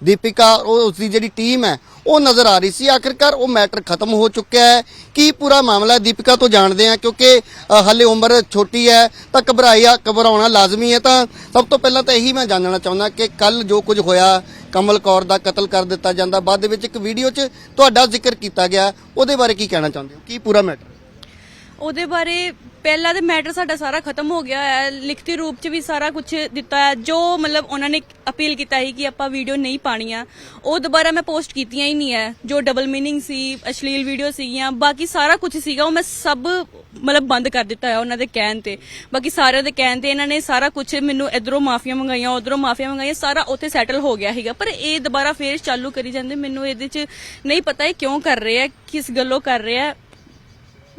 ਦੀਪਿਕਾ ਉਹ ਉਸ ਦੀ ਜਿਹੜੀ ਟੀਮ ਹੈ ਉਹ ਨਜ਼ਰ ਆ ਰਹੀ ਸੀ ਆਖਿਰਕਾਰ ਉਹ ਮੈਟਰ ਖਤਮ ਹੋ ਚੁੱਕਿਆ ਹੈ ਕੀ ਪੂਰਾ ਮਾਮਲਾ ਦੀਪਿਕਾ ਤੋਂ ਜਾਣਦੇ ਆ ਕਿਉਂਕਿ ਅ, ਹਾਲੇ ਉਮਰ ਛੋਟੀ ਹੈ ਤਾਂ ਘਬਰਾਇਆ ਘਬਰਾਉਣਾ ਲਾਜ਼ਮੀ ਹੈ ਤਾਂ ਸਭ ਤੋਂ ਪਹਿਲਾਂ ਤਾਂ ਇਹੀ ਮੈਂ ਜਾਣਨਾ ਚਾਹੁੰਦਾ ਕਿ ਕੱਲ ਜੋ ਕੁਝ ਹੋਇਆ ਕਮਲ ਕੌਰ ਦਾ ਕਤਲ ਕਰ ਦਿੱਤਾ ਜਾਂਦਾ ਬਾਅਦ ਦੇ ਵਿੱਚ ਇੱਕ ਵੀਡੀਓ 'ਚ ਤੁਹਾਡਾ ਜ਼ਿਕਰ ਕੀਤਾ ਗਿਆ ਉਹਦੇ ਬਾਰੇ ਕੀ ਕਹਿਣਾ ਚਾਹੁੰਦੇ ਹੋ ਕੀ ਪੂਰਾ ਮੈਟਰ ਉਹਦੇ ਬਾਰੇ ਪਹਿਲਾਂ ਤੇ ਮੈਟਰ ਸਾਡਾ ਸਾਰਾ ਖਤਮ ਹੋ ਗਿਆ ਹੈ। ਲਿਖਤੀ ਰੂਪ ਚ ਵੀ ਸਾਰਾ ਕੁਝ ਦਿੱਤਾ ਹੈ। ਜੋ ਮਤਲਬ ਉਹਨਾਂ ਨੇ ਅਪੀਲ ਕੀਤਾ ਸੀ ਕਿ ਆਪਾਂ ਵੀਡੀਓ ਨਹੀਂ ਪਾਣੀ ਆ ਉਹ ਦੁਬਾਰਾ ਮੈਂ ਪੋਸਟ ਕੀਤੀਆਂ ਹੀ ਨਹੀਂ ਹੈ। ਜੋ ਡਬਲ ਮੀਨਿੰਗ ਸੀ, ਅਸ਼ਲੀਲ ਵੀਡੀਓ ਸੀਗੀਆਂ, ਬਾਕੀ ਸਾਰਾ ਕੁਝ ਸੀਗਾ, ਉਹ ਮੈਂ ਸਭ ਮਤਲਬ ਬੰਦ ਕਰ ਦਿੱਤਾ ਹੈ ਉਹਨਾਂ ਦੇ ਕਹਿਣ ਤੇ। ਬਾਕੀ ਸਾਰਿਆਂ ਦੇ ਕਹਿਣ ਤੇ ਇਹਨਾਂ ਨੇ ਸਾਰਾ ਕੁਝ ਮੈਨੂੰ ਇਧਰੋਂ ਮਾਫੀਆਂ ਮੰਗਾਈਆਂ, ਉਧਰੋਂ ਮਾਫੀਆਂ ਮੰਗਾਈਆਂ, ਸਾਰਾ ਉੱਥੇ ਸੈਟਲ ਹੋ ਗਿਆ ਸੀਗਾ। ਪਰ ਇਹ ਦੁਬਾਰਾ ਫੇਰ ਚਾਲੂ ਕਰੀ ਜਾਂਦੇ, ਮੈਨੂੰ ਇਹਦੇ ਚ ਨਹੀਂ ਪਤਾ ਇਹ ਕਿਉਂ ਕਰ ਰਹੇ ਆ ਕਿਸ ਗੱਲੋਂ ਕਰ ਰਹੇ ਆ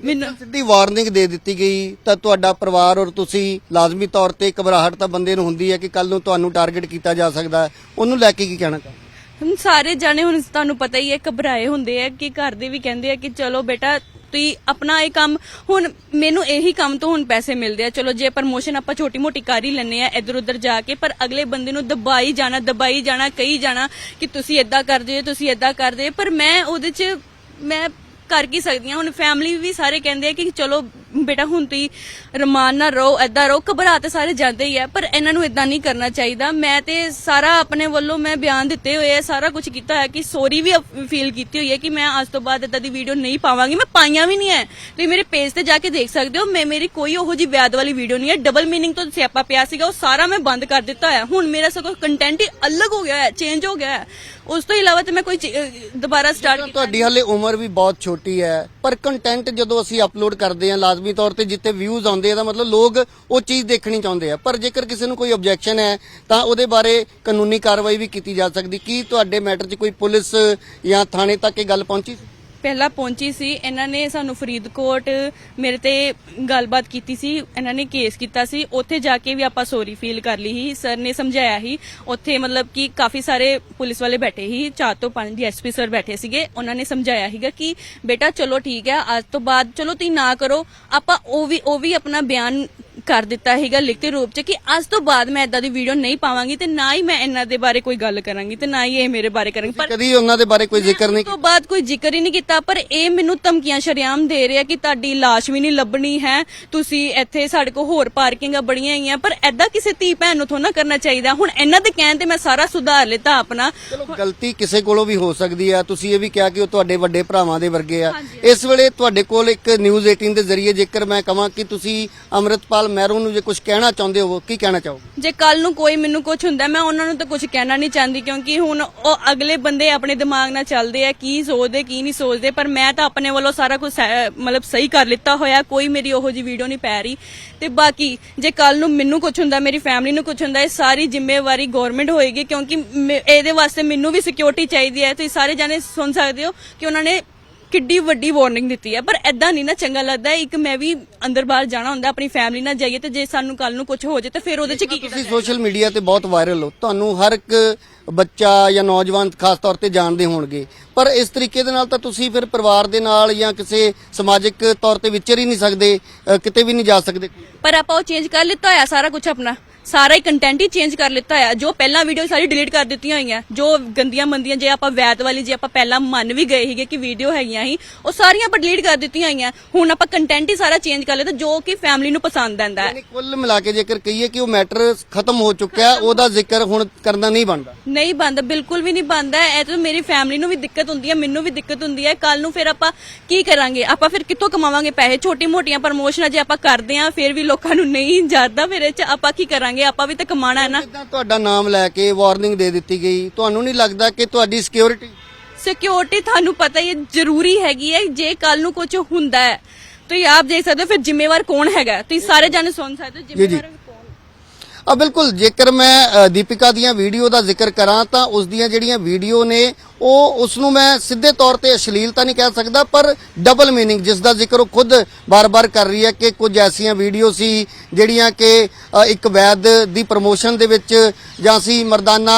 ਮੈਨੂੰ ਸਿੱਧੀ ਵਾਰਨਿੰਗ ਦੇ ਦਿੱਤੀ ਗਈ ਤਾਂ ਤੁਹਾਡਾ ਪਰਿਵਾਰ ਔਰ ਤੁਸੀਂ ਲਾਜ਼ਮੀ ਤੌਰ ਤੇ ਘਬਰਾਹਟ ਤਾਂ ਬੰਦੇ ਨੂੰ ਹੁੰਦੀ ਹੈ ਕਿ ਕੱਲ ਨੂੰ ਤੁਹਾਨੂੰ ਟਾਰਗੇਟ ਕੀਤਾ ਜਾ ਸਕਦਾ ਹੈ। ਉਹਨੂੰ ਲੈ ਕੇ ਕੀ ਕਹਿਣਾ ਚਾਹੁੰਦੇ ਹੁਣ ਸਾਰੇ ਜਾਣੇ ਹੁਣ ਤੁਹਾਨੂੰ ਪਤਾ ਹੀ ਹੈ ਘਬਰਾਏ ਹੁੰਦੇ ਆ ਕਿ ਘਰ ਦੇ ਵੀ ਕਹਿੰਦੇ ਆ ਕਿ ਚਲੋ ਬੇਟਾ ਤੁਸੀਂ ਆਪਣਾ ਇਹ ਕੰਮ ਹੁਣ ਮੈਨੂੰ ਇਹੀ ਕੰਮ ਤੋਂ ਹੁਣ ਪੈਸੇ ਮਿਲਦੇ ਆ। ਚਲੋ ਜੇ ਪ੍ਰਮੋਸ਼ਨ ਆਪਾਂ ਛੋਟੀ ਮੋਟੀ ਕਰ ਹੀ ਲੈਨੇ ਆ ਇੱਧਰ ਉੱਧਰ ਜਾ ਕੇ ਪਰ ਅਗਲੇ ਬੰਦੇ ਨੂੰ ਦਬਾਈ ਜਾਣਾ ਦਬਾਈ ਜਾਣਾ ਕਹੀ ਜਾਣਾ ਕਿ ਤੁਸੀਂ ਇਦਾਂ ਕਰਦੇ ਹੋ ਤੁਸੀਂ ਇਦਾਂ ਕਰਦੇ ਹੋ। ਪਰ ਮੈਂ ਉਹਦੇ 'ਚ ਮੈਂ ਕਰ ਕੀ ਸਕਦੀਆਂ? ਹੁਣ ਫੈਮਿਲੀ ਵੀ ਸਾਰੇ ਕਹਿੰਦੇ ਆ ਕਿ ਚਲੋ ਬੇਟਾ ਹੁਣ ਤੁਸੀਂ ਰਮਾਨ ਨਾਲ ਰਹੋ ਐਦਾਂ ਰਹੋ, ਘਬਰਾ ਤੇ ਸਾਰੇ ਜਾਂਦੇ ਹੀ ਆ, ਪਰ ਇਹਨਾਂ ਨੂੰ ਇਦਾਂ ਨਹੀਂ ਕਰਨਾ ਚਾਹੀਦਾ। ਮੈਂ ਤੇ ਸਾਰਾ ਆਪਣੇ ਵੱਲੋਂ ਮੈਂ ਬਿਆਨ ਦਿੱਤੇ ਹੋਏ ਆ, ਸਾਰਾ ਕੁਝ ਕੀਤਾ ਹੈ ਕਿ ਸੌਰੀ ਵੀ ਫੀਲ ਕੀਤੀ ਹੋਈ ਹੈ ਕਿ ਮੈਂ ਅੱਜ ਤੋਂ ਬਾਅਦ ਇਦਾਂ ਦੀ ਵੀਡੀਓ ਨਹੀਂ ਪਾਵਾਂਗੀ। ਮੈਂ ਪਾਈਆਂ ਵੀ ਨਹੀਂ ਹੈ ਤੁਸੀਂ ਮੇਰੇ ਪੇਜ ਤੇ ਜਾ ਕੇ ਦੇਖ ਸਕਦੇ ਹੋ, ਮੈਂ, ਮੇਰੀ ਕੋਈ ਉਹੋ ਜੀ ਵਿਆਦ ਵਾਲੀ ਵੀਡੀਓ ਨਹੀਂ ਹੈ। ਡਬਲ ਮੀਨਿੰਗ ਤੋਂ ਸਿਆਪਾ ਪਿਆ ਸੀਗਾ, ਉਹ ਸਾਰਾ ਮੈਂ ਬੰਦ ਕਰ ਦਿੱਤਾ ਹੈ ਹੁਣ ਮੇਰਾ ਸਗੋਂ ਕੰਟੈਂਟ ਹੀ ਅਲੱਗ ਹੋ ਗਿਆ ਹੈ ਚੇਂਜ ਹੋ ਗਿਆ ਹੈ। ਉਸ ਤੋਂ ਇਲਾਵਾ ਤੇ ਮੈਂ ਕੋਈ ਦੁਬਾਰਾ ਸਟਾਰਟ ਤੁਹਾਡੀ ਹਾਲੇ ਉਮਰ ਵੀ ਬਹੁਤ ਛੋਟੀ ਹੈ, ਪਰ ਕੰਟੈਂਟ ਜਦੋਂ ਅਸੀਂ ਅਪਲੋਡ ਕਰਦੇ ਹਾਂ ਲਾਜ਼ਮੀ ਤੌਰ ਤੇ ਜਿੱਥੇ ਵਿਊਜ਼ ਆਉਂਦੇ ਆ, ਤਾਂ ਮਤਲਬ ਲੋਕ ਉਹ ਚੀਜ਼ ਦੇਖਣੀ ਚਾਹੁੰਦੇ ਆ। ਪਰ ਜੇਕਰ ਕਿਸੇ ਨੂੰ ਕੋਈ ਆਬਜੈਕਸ਼ਨ ਹੈ, ਤਾਂ ਉਹਦੇ ਬਾਰੇ ਕਾਨੂੰਨੀ ਕਾਰਵਾਈ ਵੀ ਕੀਤੀ ਜਾ ਸਕਦੀ। ਕੀ ਤੁਹਾਡੇ ਮੈਟਰ 'ਚ ਕੋਈ ਪੁਲਿਸ ਜਾਂ ਥਾਣੇ ਤੱਕ ਇਹ ਗੱਲ ਪਹੁੰਚੀ? ਪਹਿਲਾਂ ਪਹੁੰਚੀ ਸੀ, ਇਹਨਾਂ ਨੇ ਸਾਨੂੰ ਫਰੀਦਕੋਟ ਮੇਰੇ ਤੇ ਗੱਲਬਾਤ ਕੀਤੀ ਸੀ, ਇਹਨਾਂ ਨੇ ਕੇਸ ਕੀਤਾ ਸੀ, ਉੱਥੇ ਜਾ ਕੇ ਵੀ ਆਪਾਂ ਸੌਰੀ ਫੀਲ ਕਰ ਲਈ ਸੀ ਸਰ ਨੇ ਸਮਝਾਇਆ ਸੀ, ਉੱਥੇ ਮਤਲਬ ਕਿ ਕਾਫੀ ਸਾਰੇ ਪੁਲਿਸ ਵਾਲੇ ਬੈਠੇ ਸੀ, ਚਾਰ ਤੋਂ ਪੰਜ ਡੀਐਸਪੀ ਸਰ ਬੈਠੇ ਸੀਗੇ, ਉਹਨਾਂ ਨੇ ਸਮਝਾਇਆ ਸੀਗਾ ਕਿ ਬੇਟਾ ਚਲੋ ਠੀਕ ਹੈ, ਅੱਜ ਤੋਂ ਬਾਅਦ ਚਲੋ ਤੁਸੀਂ ਨਾ ਕਰੋ, ਆਪਾਂ ਉਹ ਵੀ ਉਹ ਵੀ ਆਪਣਾ ਬਿਆਨ ਕਰ ਦਿੱਤਾ ਹੈਗਾ ਲਿਖਤੀ ਰੂਪ ਚ ਕਿ ਅੱਜ ਤੋਂ ਬਾਅਦ ਮੈਂ ਇਦਾਂ ਦੀ ਵੀਡੀਓ ਨਹੀਂ ਪਾਵਾਂਗੀ ਤੇ ਨਾ ਹੀ ਮੈਂ ਇਹਨਾਂ ਦੇ ਬਾਰੇ ਕੋਈ ਗੱਲ ਕਰਾਂਗੀ ਤੇ ਨਾ ਹੀ ਇਹ ਮੇਰੇ ਬਾਰੇ ਕਰਨਗੇ ਪਰ ਕਦੀ ਉਹਨਾਂ ਦੇ ਬਾਰੇ ਕੋਈ ਜ਼ਿਕਰ ਨਹੀਂ ਉਸ ਤੋਂ ਬਾਅਦ ਕੋਈ ਜ਼ਿਕਰ ਹੀ ਨਹੀਂ ਕੀਤਾ ਪਰ ਇਹ ਮੈਨੂੰ ਧਮਕੀਆਂ ਸ਼ਰਿਆਮ ਦੇ ਰਿਹਾ ਕਿ ਤੁਹਾਡੀ ਲਾਸ਼ ਵੀ ਨਹੀਂ ਲੱਭਣੀ ਹੈ ਤੁਸੀਂ ਇੱਥੇ ਸਾਡੇ ਕੋਲ ਹੋਰ ਪਾਰਕਿੰਗਾਂ ਬੜੀਆਂ ਹੈਗੀਆਂ ਪਰ ਐਦਾਂ ਕਿਸੇ ਧੀ ਭੈਣ ਨੂੰ ਥੋੜਾ ਕਰਨਾ ਚਾਹੀਦਾ। ਹੁਣ ਇਹਨਾਂ ਦੇ ਕਹਿਣ ਤੇ ਮੈਂ ਸਾਰਾ ਸੁਧਾਰ ਲਿੱਤਾ ਆਪਣਾ। ਚਲੋ ਗਲਤੀ ਕਿਸੇ ਕੋਲੋਂ ਵੀ ਹੋ ਸਕਦੀ ਆ। ਤੁਸੀਂ ਇਹ ਵੀ ਕਿਹਾ ਕਿ ਉਹ ਤੁਹਾਡੇ ਵੱਡੇ ਭਰਾਵਾਂ ਦੇ ਵਰਗੇ ਆ। ਇਸ ਵੇਲੇ ਤੁਹਾਡੇ ਕੋਲ ਇੱਕ ਨਿਊਜ਼ 18 ਦੇ ਜ਼ਰੀਏ ਜੇਕਰ ਮੈਂ ਕਹਾਂ ਕਿ ਤੁਸੀਂ ਅਮਰਿਤਪਾਲ ਮਹਿਰੂ ਨੂੰ ਜੇ ਕੁਝ ਕਹਿਣਾ ਚਾਹੁੰਦੇ ਹੋ, ਕੀ ਕਹਿਣਾ ਚਾਹੋਗੇ? ਜੇ ਕੱਲ ਨੂੰ ਕੋਈ ਮੈਨੂੰ ਕੁਝ ਹੁੰਦਾ, ਮੈਂ ਉਹਨਾਂ ਨੂੰ ਤਾਂ ਕੁਝ ਕਹਿਣਾ ਨਹੀਂ ਚਾਹੁੰਦੀ, ਕਿਉਂਕਿ ਹੁਣ ਉਹ ਅਗਲੇ ਬੰਦੇ ਆਪਣੇ ਦਿਮਾਗ ਨਾਲ ਚੱਲਦੇ ਆ, ਕੀ ਸੋਚਦੇ, ਕੀ ਨਹੀਂ ਸੋਚਦੇ, ਪਰ ਮੈਂ ਤਾਂ ਆਪਣੇ ਵੱਲੋਂ ਸਾਰਾ ਕੁਝ ਮਤਲਬ ਸਹੀ ਕਰ ਲਿੱਤਾ ਹੋਇਆ, ਕੋਈ ਮੇਰੀ ਉਹੋ ਜੀ ਵੀਡੀਓ ਨਹੀਂ ਪੈ ਰਹੀ। ਤੇ ਬਾਕੀ, ਜੇ ਕੱਲ ਨੂੰ ਮੈਨੂੰ ਕੁਝ ਹੁੰਦਾ, ਮੇਰੀ ਫੈਮਿਲੀ ਨੂੰ ਕੁਝ ਹੁੰਦਾ, ਇਹ ਸਾਰੀ ਜ਼ਿੰਮੇਵਾਰੀ ਗਵਰਨਮੈਂਟ ਹੋਏਗੀ, ਕਿਉਂਕਿ ਇਹਦੇ ਵਾਸਤੇ ਮੈਨੂੰ ਵੀ ਸਿਕਿਉਰਿਟੀ ਚਾਹੀਦੀ ਹੈ, ਤੁਸੀਂ ਸਾਰੇ ਜਾਣੇ ਸੁਣ ਸਕਦੇ ਹੋ ਕਿ ਉਹਨਾਂ ਨੇ ਕਿੱਡੀ ਵੱਡੀ ਵਾਰਨਿੰਗ ਦਿੱਤੀ ਹੈ। ਪਰ ਐਦਾਂ ਨਹੀਂ ਨਾ ਚੰਗਾ ਲੱਗਦਾ ਇੱਕ ਮੈਂ ਵੀ ਅੰਦਰ ਬਾਹਰ ਜਾਣਾ ਹੁੰਦਾ ਆਪਣੀ ਫੈਮਿਲੀ ਨਾਲ ਜਾਈਏ ਤੇ ਜੇ ਸਾਨੂੰ ਕੱਲ ਨੂੰ ਕੁਝ ਹੋ ਜਾਏ ਤਾਂ ਫਿਰ ਉਹਦੇ ਚ ਕੀ ਤੁਸੀਂ ਸੋਸ਼ਲ ਮੀਡੀਆ ਤੇ ਬਹੁਤ ਵਾਇਰਲ ਹੋ ਤੁਹਾਨੂੰ ਹਰ ਇੱਕ ਬੱਚਾ ਜਾਂ ਨੌਜਵਾਨ ਖਾਸ ਤੌਰ ਤੇ ਜਾਣਦੇ ਹੋਣਗੇ। ਪਰ ਇਸ ਤਰੀਕੇ ਦੇ ਨਾਲ ਤਾਂ ਤੁਸੀਂ ਫਿਰ ਪਰਿਵਾਰ ਦੇ ਨਾਲ ਜਾਂ ਕਿਸੇ ਸਮਾਜਿਕ ਤੌਰ ਤੇ ਵਿਚਰ ਹੀ ਨਹੀਂ ਸਕਦੇ ਕਿਤੇ ਵੀ ਨਹੀਂ ਜਾ ਸਕਦੇ। ਪਰ ਆਪਾਂ ਉਹ ਚੇਂਜ ਕਰ ਲਿੱਤਾ ਹੋਇਆ ਸਾਰਾ ਕੁਝ ਆਪਣਾ। ਸਾਰਾ ਹੀ ਕੰਟੈਂਟ ਹੀ ਚੇਂਜ ਕਰ ਲਿੱਤਾ ਹੋਇਆ ਜੋ ਪਹਿਲਾਂ ਵੀਡੀਓ ਸਾਰੀ ਡਿਲੀਟ ਕਰ ਦਿੱਤੀਆਂ ਹੋਈਆਂ ਜੋ ਗੰਦੀਆਂ ਮੰਦੀਆਂ ਜੇ ਆਪਾਂ ਵੈਦ ਵਾਲੀ ਜੇ ਆਪਾਂ ਪਹਿਲਾਂ ਮੰਨ ਵੀ ਗਏ ਸੀਗੇ ਕਿ ਵੀਡੀਓ ਹੈਗੀਆਂ ਸੀ ਉਹ ਸਾਰੀਆਂ ਆਪਾਂ ਡਿਲੀਟ ਕਰ ਦਿੱਤੀਆਂ ਹੋਈਆਂ। ਹੁਣ ਆਪਾਂ ਕੰਟੈਂਟ ਹੀ ਸਾਰਾ ਚੇਂਜ ਕਰ ਲਿੱਤਾ ਜੋ ਕਿ ਫੈਮਿਲੀ ਨੂੰ ਪਸੰਦ ਆਂਦਾ ਹੈ। ਯਾਨੀ ਕੁੱਲ ਮਿਲਾ ਕੇ ਜੇਕਰ ਕਹੀਏ ਕਿ ਉਹ ਮੈਟਰ ਖਤਮ ਹੋ ਚੁੱਕਿਆ ਉਹਦਾ ਜ਼ਿਕਰ ਹੁਣ ਕਰਨਾ ਨਹੀਂ ਬਣਦਾ। ਨਹੀਂ ਬੰਦ ਬਿਲਕੁਲ ਵੀ ਨਹੀਂ ਬੰਦਾ ਇਹ ਤਾਂ ਮੇਰੀ ਫੈਮਿਲੀ ਨੂੰ ਵੀ ਦਿੱਕਤ ਹੁੰਦੀ ਹੈ ਮੈਨੂੰ ਵੀ ਦਿੱਕਤ ਹੁੰਦੀ ਹੈ ਕੱਲ ਨੂੰ ਫਿਰ ਆਪਾਂ ਕੀ ਕਰਾਂਗੇ? ਆਪਾਂ ਫਿਰ ਕਿੱਥੋਂ ਕਮਾਵਾਂਗੇ ਪੈਸੇ? ਛੋਟੀ ਮੋਟੀਆਂ ਪ੍ਰਮੋਸ਼ਨਾਂ ਜੇ ਆਪਾਂ ਕਰਦੇ ਆਂ ਫਿਰ ਵੀ ਲੋਕਾਂ ਨੂੰ ਨਹੀਂ ਜਾਂਦਾ ਫਿਰ ਇਹ ਚ ਆਪਾਂ ਕੀ ਕਰਾਂਗੇ? ਆਪਾਂ ਵੀ ਤਾਂ ਕਮਾਣਾ ਹੈ ਨਾ। ਜਿੱਦਾਂ ਤੁਹਾਡਾ ਨਾਮ ਲੈ ਕੇ ਵਾਰਨਿੰਗ ਦੇ ਦਿੱਤੀ ਗਈ? ਤੁਹਾਨੂੰ ਨਹੀਂ ਲੱਗਦਾ ਕਿ ਤੁਹਾਡੀ ਸਿਕਿਉਰਿਟੀ ਸਿਕਿਉਰਿਟੀ ਤੁਹਾਨੂੰ ਪਤਾ ਹੀ ਹੈ ਜ਼ਰੂਰੀ ਹੈਗੀ ਹੈ ਜੇ ਕੱਲ ਨੂੰ ਕੁਝ ਹੁੰਦਾ ਹੈ ਤੁਸੀਂ ਆਪ ਦੇਖ ਸਕਦੇ ਹੋ ਫਿਰ ਜ਼ਿੰਮੇਵਾਰ ਕੌਣ ਹੈਗਾ ਤੁਸੀਂ ਸਾਰੇ ਜਾਣੇ ਸੁਣ ਸਕਦੇ ਹੋ ਜੀ। ਜ਼ਿੰਮੇਵਾਰ ਕੌਣ ਆ ਬਿਲਕੁਲ ਜੇਕਰ ਮੈਂ ਅ, ਦੀਪਿਕਾ ਦੀਆਂ ਵੀਡੀਓ ਦਾ ਜ਼ਿਕਰ ਕਰਾਂ ਤਾਂ ਉਸ ਦੀਆਂ ਜਿਹੜੀਆਂ ਵੀਡੀਓ ਨੇ ਉਹ ਉਸ ਨੂੰ ਮੈਂ ਸਿੱਧੇ ਤੌਰ ਤੇ ਅਸ਼ਲੀਲ ਤਾਂ ਨਹੀਂ ਕਹਿ ਸਕਦਾ, ਪਰ ਡਬਲ ਮੀਨਿੰਗ ਜਿਸ ਦਾ ਜ਼ਿਕਰ ਉਹ ਖੁਦ ਬਾਰ-ਬਾਰ ਕਰ ਰਹੀ ਹੈ ਕਿ ਕੁਝ ਐਸੀਆਂ ਵੀਡੀਓ ਸੀ ਜਿਹੜੀਆਂ ਕਿ ਇੱਕ ਵੈਦ ਦੀ ਪ੍ਰਮੋਸ਼ਨ ਦੇ ਵਿੱਚ ਜਾਂ ਸੀ ਮਰਦਾਨਾ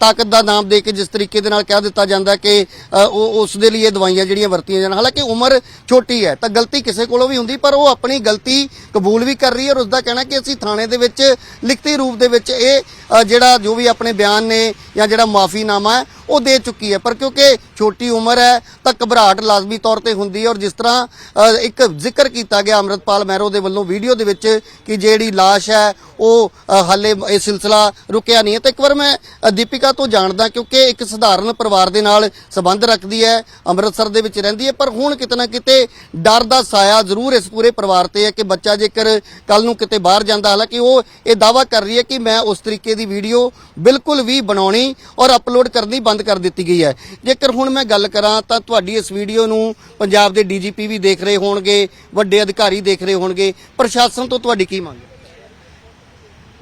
ਤਾਕਤ ਦਾ ਨਾਮ ਦੇ ਕੇ ਜਿਸ ਤਰੀਕੇ ਦੇ ਨਾਲ ਕਹਿ ਦਿੱਤਾ ਜਾਂਦਾ ਕਿ ਉਹ ਉਸ ਦੇ ਲਈ ਇਹ ਦਵਾਈਆਂ ਜਿਹੜੀਆਂ ਵਰਤੀਆਂ ਜਾਣ। ਹਾਲਾਂਕਿ ਉਮਰ ਛੋਟੀ ਹੈ, ਤਾਂ ਗਲਤੀ ਕਿਸੇ ਕੋਲੋਂ ਵੀ ਹੁੰਦੀ, ਪਰ ਉਹ ਆਪਣੀ ਗਲਤੀ ਕਬੂਲ ਵੀ ਕਰ ਰਹੀ ਹੈ ਔਰ ਉਸ ਦਾ ਕਹਿਣਾ ਕਿ ਅਸੀਂ ਥਾਣੇ ਦੇ ਵਿੱਚ ਲਿਖਤੀ ਰੂਪ ਦੇ ਵਿੱਚ ਇਹ ਜਿਹੜਾ ਜੋ ਵੀ ਆਪਣੇ ਬਿਆਨ ਨੇ ਜਾਂ ਜਿਹੜਾ ਮਾਫੀਨਾਮਾ ਹੈ, ਉਹ ਦੇ ਚੁੱਕੀ ਹੈ। ਪਰ ਕਿਉਂਕਿ ਛੋਟੀ ਉਮਰ ਹੈ, ਤਾਂ ਘਬਰਾਹਟ ਲਾਜ਼ਮੀ ਤੌਰ ਤੇ ਹੁੰਦੀ ਹੈ ਔਰ ਜਿਸ ਤਰ੍ਹਾਂ ਇੱਕ ਜ਼ਿਕਰ ਕੀਤਾ ਗਿਆ ਅੰਮ੍ਰਿਤਪਾਲ ਮਹਿਰੋ ਦੇ ਵੱਲੋਂ ਵੀਡੀਓ ਦੇ ਵਿੱਚ ਕਿ ਜਿਹੜੀ ਲਾਸ਼ ਹੈ, ਉਹ ਹਾਲੇ ਇਹ ਸਿਲਸਿਲਾ ਰੁਕਿਆ ਨਹੀਂ ਹੈ। ਤਾਂ ਇੱਕ ਵਾਰ ਮੈਂ ਦੀਪਿਕਾ ਤੋਂ ਜਾਣਦਾ ਕਿਉਂਕਿ ਇੱਕ ਸਧਾਰਨ ਪਰਿਵਾਰ ਦੇ ਨਾਲ ਸੰਬੰਧ ਰੱਖਦੀ ਹੈ, ਅੰਮ੍ਰਿਤਸਰ ਦੇ ਵਿੱਚ ਰਹਿੰਦੀ ਹੈ। ਪਰ ਹੁਣ ਕਿਤੇ ਨਾ ਕਿਤੇ ਡਰ ਦਾ ਸਾਇਆ ਜ਼ਰੂਰ ਇਸ ਪੂਰੇ ਪਰਿਵਾਰ ਤੇ ਹੈ ਕਿ ਬੱਚਾ ਜੇਕਰ ਕੱਲ ਨੂੰ ਕਿਤੇ ਬਾਹਰ ਜਾਂਦਾ, ਹਾਲਾਂਕਿ ਉਹ ਇਹ ਦਾਵਾ ਕਰ ਰਹੀ ਹੈ ਕਿ ਮੈਂ ਉਸ ਤਰੀਕੇ ਦੀ ਵੀਡੀਓ ਬਿਲਕੁਲ ਵੀ ਬਣਾਉਣੀ ਔਰ ਅਪਲੋਡ ਕਰਨੀ ਬੰਦ ਕਰ ਦਿੱਤੀ ਗਈ ਹੈ। ਜੇਕਰ ਹੁਣ ਮੈਂ ਗੱਲ ਕਰਾਂ ਤਾਂ ਤੁਹਾਡੀ ਇਸ ਵੀਡੀਓ ਨੂੰ ਪੰਜਾਬ ਦੇ ਡੀਜੀਪੀ ਵੀ ਦੇਖ ਰਹੇ ਹੋਣਗੇ, ਵੱਡੇ ਅਧਿਕਾਰੀ ਦੇਖ ਰਹੇ ਹੋਣਗੇ। ਪ੍ਰਸ਼ਾਸਨ ਤੋਂ ਤੁਹਾਡੀ ਕੀ ਮੰਗ ਹੈ?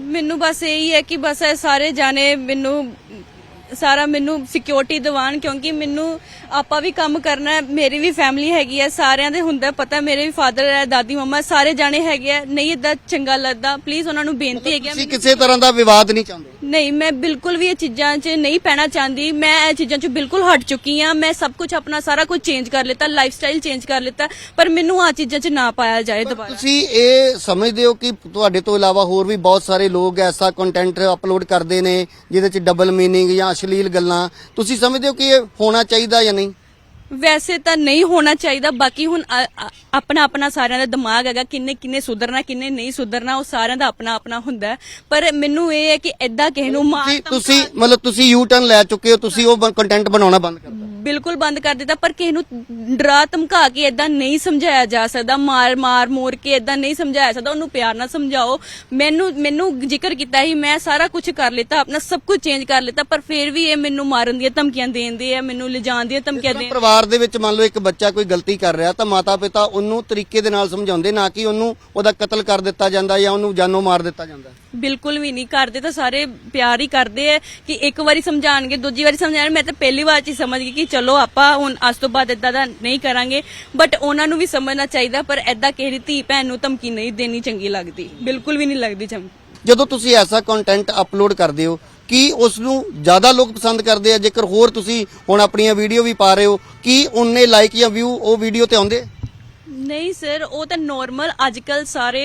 ਮੈਨੂੰ ਬਸ ਇਹੀ ਹੈ ਕਿ ਬਸ ਇਹ ਸਾਰੇ ਜਾਣੇ ਮੈਨੂੰ ਸਾਰਾ ਮੈਨੂੰ ਸਿਕਿਉਰਿਟੀ ਦਿਵਾਨ ਕਿਉਂਕਿ ਮੈਨੂੰ ਆਪਾਂ ਵੀ ਕੰਮ ਕਰਨਾ ਹੈ ਮੇਰੀ ਵੀ ਫੈਮਿਲੀ ਹੈਗੀ ਹੈ ਸਾਰਿਆਂ ਦੇ ਹੁੰਦਾ ਪਤਾ ਮੇਰੇ ਵੀ ਫਾਦਰ ਹੈ ਦਾਦੀ ਮਮਾ ਸਾਰੇ ਜਾਣੇ ਹੈਗੇ ਆ ਨਹੀਂ ਇਦਾਂ ਚੰਗਾ ਲੱਗਦਾ ਪਲੀਜ਼ ਉਹਨਾਂ ਨੂੰ ਬੇਨਤੀ ਹੈ ਕਿ ਤੁਸੀਂ ਕਿਸੇ ਤਰ੍ਹਾਂ ਦਾ ਵਿਵਾਦ ਨਹੀਂ ਚਾਹੁੰਦੇ? ਨਹੀਂ ਮੈਂ ਬਿਲਕੁਲ ਵੀ ਇਹ ਚੀਜ਼ਾਂ 'ਚ ਨਹੀਂ ਪੈਣਾ ਚਾਹੁੰਦੀ। ਮੈਂ ਇਹ ਚੀਜ਼ਾਂ 'ਚ ਬਿਲਕੁਲ ਹਟ ਚੁੱਕੀ ਆ ਮੈਂ ਸਭ ਕੁਝ ਆਪਣਾ ਸਾਰਾ ਕੁਝ ਚੇਂਜ ਕਰ ਲਿੱਤਾ ਲਾਈਫ ਸਟਾਈਲ ਚੇਂਜ ਕਰ ਲਿੱਤਾ ਪਰ ਮੈਨੂੰ ਆ ਚੀਜ਼ਾਂ 'ਚ ਨਾ ਪਾਇਆ ਜਾਏ ਦੁਬਾਰਾ। ਤੁਸੀਂ ਇਹ ਸਮਝਦੇ ਹੋ ਕਿ ਤੁਹਾਡੇ ਤੋਂ ਇਲਾਵਾ ਹੋਰ ਵੀ ਬਹੁਤ ਸਾਰੇ ਲੋਕ ਐਸਾ ਕੰਟੈਂਟ ਅਪਲੋਡ ਕਰਦੇ ਨੇ ਜਿਹਦੇ ਚ ਡਬਲ ਮੀਨਿੰਗ ਜਾਂ ਅਸ਼ਲੀਲ ਗੱਲਾਂ। ਤੁਸੀਂ ਸਮਝਦੇ ਹੋ ਕਿ ਇਹ ਹੋਣਾ ਚਾਹੀਦਾ ਜਾਂ ਨਹੀਂ? ਵੈਸੇ ਤਾਂ ਨਹੀਂ ਹੋਣਾ ਚਾਹੀਦਾ। ਬਾਕੀ ਹੁਣ ਆਪਣਾ ਆਪਣਾ ਸਾਰਿਆਂ ਦਾ ਦਿਮਾਗ ਹੈਗਾ ਕਿੰਨੇ ਕਿੰਨੇ ਸੁਧਰਨਾ ਕਿੰਨੇ ਨਹੀਂ ਸੁਧਰਨਾ ਉਹ ਸਾਰਿਆਂ ਦਾ ਆਪਣਾ ਆਪਣਾ ਹੁੰਦਾ। ਹੈ। ਪਰ ਮੈਨੂੰ ਇਹ ਹੈ ਕਿ ਐਦਾਂ ਕਿਸੇ ਨੂੰ ਮਾਰ ਤੁਸੀਂ ਤੁਸੀਂ ਮਤਲਬ ਤੁਸੀਂ ਯੂ ਟਰਨ ਲੈ ਚੁੱਕੇ ਹੋ ਤੁਸੀਂ ਉਹ ਕੰਟੈਂਟ ਬਣਾਉਣਾ ਬੰਦ ਕਰ ਦਿੱਤਾ। ਬਿਲਕੁਲ ਬੰਦ ਕਰ ਦਿੱਤਾ ਪਰ ਕਿਸੇ ਨੂੰ ਡਰਾ ਧਮਕਾ ਕੇ ਐਦਾਂ ਨਹੀਂ ਸਮਝਾਇਆ ਜਾ ਸਕਦਾ ਮਾਰ ਮਾਰ ਮੋਰ ਕੇ ਐਦਾਂ ਨਹੀਂ ਸਮਝਾਇਆ ਸਕਦਾ ਉਹਨੂੰ ਪਿਆਰ ਨਾਲ ਸਮਝਾਓ। ਮੈਨੂੰ ਮੈਨੂੰ ਜ਼ਿਕਰ ਕੀਤਾ ਸੀ ਮੈਂ ਸਾਰਾ ਕੁਝ ਕਰ ਲਿੱਤਾ ਆਪਣਾ ਸਭ ਕੁਝ ਚੇਂਜ ਕਰ ਲਿੱਤਾ ਪਰ ਫਿਰ ਵੀ ਇਹ ਮੈਨੂੰ ਮਾਰਨ ਦੀਆਂ ਧਮਕੀਆਂ ਦੇਂਦੇ ਆ ਮੈਨੂੰ ਲਿਜਾਣ ਦੀਆਂ ਧਮਕੀਆਂ ਦੇ ਪਰਿਵਾਰ ਦੇ ਵਿੱਚ ਮੰਨ ਲਓ ਇੱਕ ਬੱਚਾ ਕੋਈ ਗਲਤੀ ਕਰ ਰਿਹਾ ਤਾਂ ਮਾਤਾ ਪਿਤਾ ਉਹਨੂੰ ਤਰੀਕੇ ਦੇ ਨਾਲ ਸਮਝਾਉਂਦੇ ਨਾ ਕਿ ਉਹਨੂੰ ਉਹਦਾ ਕਤਲ ਕਰ ਦਿੱਤਾ ਜਾਂਦਾ ਜਾਂ ਉਹਨੂੰ ਜਾਨੋਂ ਮਾਰ ਦਿੱਤਾ ਜਾਂਦਾ। ਬਿਲਕੁਲ ਵੀ ਨਹੀਂ ਕਰਦੇ ਤਾਂ ਸਾਰੇ ਪਿਆਰ ਹੀ ਕਰਦੇ ਆ ਕਿ ਇੱਕ ਵਾਰੀ ਸਮਝਾਣਗੇ ਦੂਜੀ ਵਾਰੀ ਸਮਝਾਣ ਮੈਂ ਤਾਂ ਪਹਿਲੀ ਵਾਰ ਚ ਹੀ ਸਮਝ ਗਈ ਕਿ ਚਲੋ ਆਪਾਂ ਹੁਣ ਅੱਜ ਤੋਂ ਬਾਅਦ ਇਦਾਂ ਦਾ ਨਹੀਂ ਕਰਾਂਗੇ। ਬਟ ਉਹਨਾਂ ਨੂੰ ਵੀ ਸਮਝਣਾ ਚਾਹੀਦਾ ਪਰ ਐਦਾਂ ਦੀ ਧੀ ਭੈਣ ਨੂੰ ਧਮਕੀ ਨਹੀਂ ਦੇਣੀ ਚੰਗੀ ਲੱਗਦੀ। ਬਿਲਕੁਲ ਵੀ ਨਹੀਂ ਲੱਗਦੀ ਚੰਗੀ। ਜਦੋਂ ਤੁਸੀਂ ਐਸਾ ਕੰਟੈਂਟ ਅਪਲੋਡ ਕਰਦੇ ਹੋ ਕੀ ਉਸ ਨੂੰ ਜ਼ਿਆਦਾ ਲੋਕ ਪਸੰਦ ਕਰਦੇ ਆ? ਜੇਕਰ ਹੋਰ ਤੁਸੀਂ ਹੁਣ ਆਪਣੀਆਂ ਵੀਡੀਓ ਵੀ ਪਾ ਰਹੇ ਹੋ ਕੀ ਉਹਨੇ ਲਾਈਕ ਜਾਂ ਵਿਊ ਉਹ ਵੀਡੀਓ ਤੇ ਆਉਂਦੇ? ਨਹੀਂ ਸਰ ਉਹ ਤਾਂ ਨਾਰਮਲ ਅੱਜਕੱਲ ਸਾਰੇ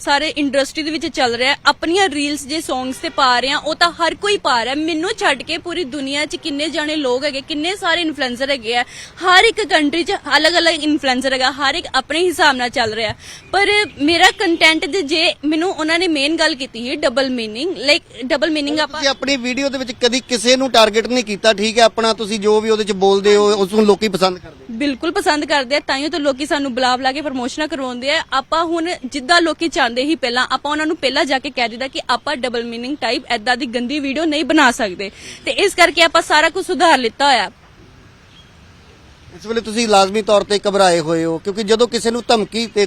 ਸਾਰੇ ਇੰਡਸਟਰੀ ਦੇ ਵਿੱਚ ਚੱਲ ਰਿਹਾ ਹੈ। ਆਪਣੀਆਂ ਰੀਲਸ ਜੇ ਸੌਂਗਸ ਤੇ ਪਾ ਰਹੇ ਆ ਉਹ ਤਾਂ ਹਰ ਕੋਈ ਪਾ ਰਿਹਾ ਮੈਨੂੰ ਛੱਡ ਕੇ ਪੂਰੀ ਦੁਨੀਆ 'ਚ ਕਿੰਨੇ ਜਾਣੇ ਲੋਕ ਹੈਗੇ ਕਿੰਨੇ ਸਾਰੇ ਇਨਫਲੂਐਂਸਰ ਹੈਗੇ ਆ। ਹਰ ਇੱਕ ਕੰਟਰੀ 'ਚ ਅਲੱਗ-ਅਲੱਗ ਇਨਫਲੂਐਂਸਰ ਹੈਗਾ ਹਰ ਇੱਕ ਆਪਣੇ ਹਿਸਾਬ ਨਾਲ ਚੱਲ ਰਿਹਾ ਪਰ ਮੇਰਾ ਕੰਟੈਂਟ ਦੇ ਜੇ ਮੈਨੂੰ ਉਹਨਾਂ ਨੇ ਮੇਨ ਗੱਲ ਕੀਤੀ ਹੈ double meaning like double meaning ਆਪਾਂ ਤੁਸੀਂ ਆਪਣੀ ਵੀਡੀਓ ਦੇ ਵਿੱਚ ਕਦੀ ਕਿਸੇ ਨੂੰ ਟਾਰਗੇਟ ਨਹੀਂ ਕੀਤਾ ਠੀਕ ਹੈ? ਆਪਣਾ ਤੁਸੀਂ ਜੋ ਵੀ ਉਹਦੇ ਵਿੱਚ ਬੋਲਦੇ ਹੋ ਉਸ ਨੂੰ ਲੋਕੀ ਪਸੰਦ ਕਰਦੇ। ਬਿਲਕੁਲ ਪਸੰਦ ਕਰਦੇ ਆ ਤਾਈਓ ਤਾਂ ਲੋਕੀ ਸਾਨੂੰ ਬੁਲਾ ਬੁਲਾ ਕੇ ਪ੍ਰਮੋਸ਼ਨਾਂ ਕਰਵਾਉਂਦੇ ਆ ਆਪਾਂ ਹੁਣ ਜਿੱਦਾਂ ਲੋਕੀ ਚਾਹੁੰਦੇ ਹੀ ਪਹਿਲਾਂ ਆਪਾਂ ਉਹਨਾਂ ਨੂੰ ਪਹਿਲਾਂ ਜਾ ਕੇ ਕਹਿ ਦਿੱਤਾ ਕਿ ਆਪਾਂ ਡਬਲ ਮੀਨਿੰਗ ਟਾਈਪ ਐਦਾਂ ਦੀ ਗੰਦੀ ਵੀਡੀਓ ਨਹੀਂ ਬਣਾ ਸਕਦੇ। ਤੇ ਇਸ ਕਰਕੇ ਆਪਾਂ ਸਾਰਾ ਕੁਝ ਸੁਧਾਰ ਲਿੱਤਾ ਹੋਇਆ। ਇਸ ਵੇਲੇ ਤੁਸੀਂ ਲਾਜ਼ਮੀ ਤੌਰ ਤੇ ਘਬਰਾਏ ਹੋਏ ਹੋ ਕਿਉਂਕਿ ਜਦੋਂ ਕਿਸੇ ਨੂੰ ਧਮਕੀ ਤੇ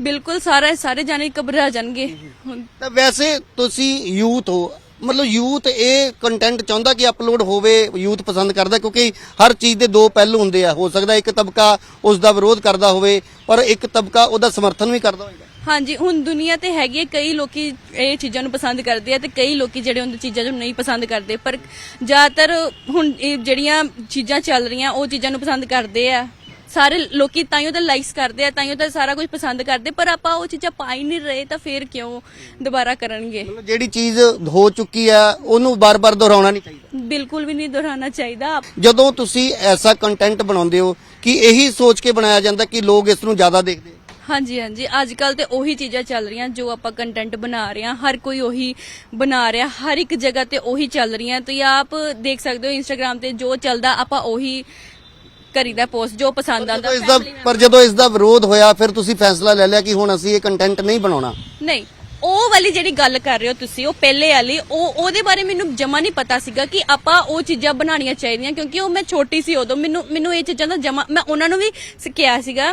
ਬਿਲਕੁਲ ਸਾਰਾ ਸਾਰੇ ਜਾਣੇ ਘਬਰਾ ਜਾਣਗੇ। ਹੁਣ ਤਾਂ ਵੈਸੇ ਤੁਸੀਂ ਯੂਥ ਹੋ ਮਤਲਬ ਯੂਥ ਇਹ ਕੰਟੈਂਟ ਚਾਹੁੰਦਾ ਕਿ ਅਪਲੋਡ ਹੋਵੇ ਯੂਥ ਪਸੰਦ ਕਰਦਾ ਕਿਉਂਕਿ ਹਰ ਚੀਜ਼ ਦੇ ਦੋ ਪਹਿਲੂ ਹੁੰਦੇ ਆ। ਹੋ ਸਕਦਾ ਇੱਕ ਤਬਕਾ ਉਸ ਦਾ ਵਿਰੋਧ ਕਰਦਾ ਹੋਵੇ ਪਰ ਇੱਕ ਤਬਕਾ ਉਹਦਾ ਸਮਰਥਨ ਵੀ ਕਰਦਾ ਹੋਵੇਗਾ ਹਾਂਜੀ ਹੁਣ ਦੁਨੀਆ ਤੇ ਹੈਗੀ ਹੈ, ਕਈ ਲੋਕੀ ਇਹ ਚੀਜ਼ਾਂ ਨੂੰ ਪਸੰਦ ਕਰਦੇ ਆ ਤੇ ਕਈ ਲੋਕੀ ਜਿਹੜੇ ਉਹਨਾਂ ਚੀਜ਼ਾਂ ਨੂੰ ਨਹੀਂ ਪਸੰਦ ਕਰਦੇ। ਪਰ ਜ਼ਿਆਦਾਤਰ ਹੁਣ ਇਹ ਜਿਹੜੀਆਂ ਚੀਜ਼ਾਂ ਚੱਲ ਰਹੀਆਂ ਉਹ ਚੀਜ਼ਾਂ ਨੂੰ ਪਸੰਦ ਕਰਦੇ ਆ। ਸਾਰੇ ਲੋਕੀ ਤਾਈਓ ਤਾਂ ਲਾਈਕਸ ਕਰਦੇ ਆ ਤਾਈਓ ਤਾਂ ਸਾਰਾ ਕੁਝ ਪਸੰਦ ਕਰਦੇ ਪਰ ਆਪਾਂ ਉਹ ਚੀਜ਼ਾਂ ਪਾ ਹੀ ਨਹੀਂ ਰਹੇ ਤਾਂ ਫਿਰ ਕਿਉਂ ਦੁਬਾਰਾ ਕਰਨਗੇ? ਮਤਲਬ ਜਿਹੜੀ ਚੀਜ਼ ਹੋ ਚੁੱਕੀ ਆ ਉਹਨੂੰ ਬਾਰ-ਬਾਰ ਦੁਹਰਾਉਣਾ ਨਹੀਂ ਚਾਹੀਦਾ। ਬਿਲਕੁਲ ਵੀ ਨਹੀਂ ਦੁਹਰਾਉਣਾ ਚਾਹੀਦਾ। ਜਦੋਂ ਤੁਸੀਂ ਐਸਾ ਕੰਟੈਂਟ ਬਣਾਉਂਦੇ ਹੋ ਕਿ ਇਹੀ ਸੋਚ ਕੇ ਬਣਾਇਆ ਜਾਂਦਾ ਕਿ ਲੋਕ ਇਸ ਨੂੰ ਜ਼ਿਆਦਾ ਦੇਖਦੇ ਆ। ਹਾਂਜੀ ਹਾਂਜੀ। ਅੱਜ ਕੱਲ ਤੇ ਉਹੀ ਚੀਜ਼ਾਂ ਚੱਲ ਰਹੀਆਂ ਜੋ ਆਪਾਂ ਕੰਟੈਂਟ ਬਣਾ ਰਹੇ ਹਾਂ ਹਰ ਕੋਈ ਉਹੀ ਬਣਾ ਰਿਹਾ ਹਰ ਇੱਕ ਜਗ੍ਹਾ ਤੇ ਉਹੀ ਚੱਲ ਰਹੀਆਂ। ਤੁਸੀਂ ਆਪ ਦੇਖ ਸਕਦੇ ਹੋ ਇੰਸਟਾਗ੍ਰam ਤੇ ਜੋ ਚੱਲਦਾ ਆਪਾਂ ਉਹੀ ਕਰੀਦਾ ਪੋਸਟ ਜੋ ਪਸੰਦ ਜਦੋਂ ਇਸ ਦਾ ਪਰ ਜਦੋਂ ਇਸ ਦਾ ਵਿਰੋਧ ਹੋਇਆ ਫਿਰ ਤੁਸੀਂ ਫੈਸਲਾ ਲੈ ਲਿਆ ਕਿ ਹੁਣ ਅਸੀਂ ਇਹ ਕੰਟੈਂਟ ਨਹੀਂ ਬਣਾਉਣਾ? ਨਹੀਂ ਉਹ ਵਾਲੀ ਜਿਹੜੀ ਗੱਲ ਕਰ ਰਹੇ ਹੋ ਤੁਸੀਂ ਉਹ ਪਹਿਲੇ ਵਾਲੀ ਉਹ ਉਹਦੇ ਬਾਰੇ ਮੈਨੂੰ ਜਮਾ ਨਹੀਂ ਪਤਾ ਸੀਗਾ ਕਿ ਆਪਾਂ ਉਹ ਚੀਜ਼ਾਂ ਬਣਾਉਣੀਆਂ ਚਾਹੀਦੀਆਂ ਕਿਉਂਕਿ ਉਹ ਮੈਂ ਛੋਟੀ ਸੀ ਉਦੋਂ ਮੈਨੂੰ ਮੈਨੂੰ ਇਹ ਚੀਜ਼ਾਂ ਦਾ ਜਮਾ ਮੈਂ ਉਹਨਾਂ ਨੂੰ ਵੀ ਸ- ਕਿਹਾ ਸੀਗਾ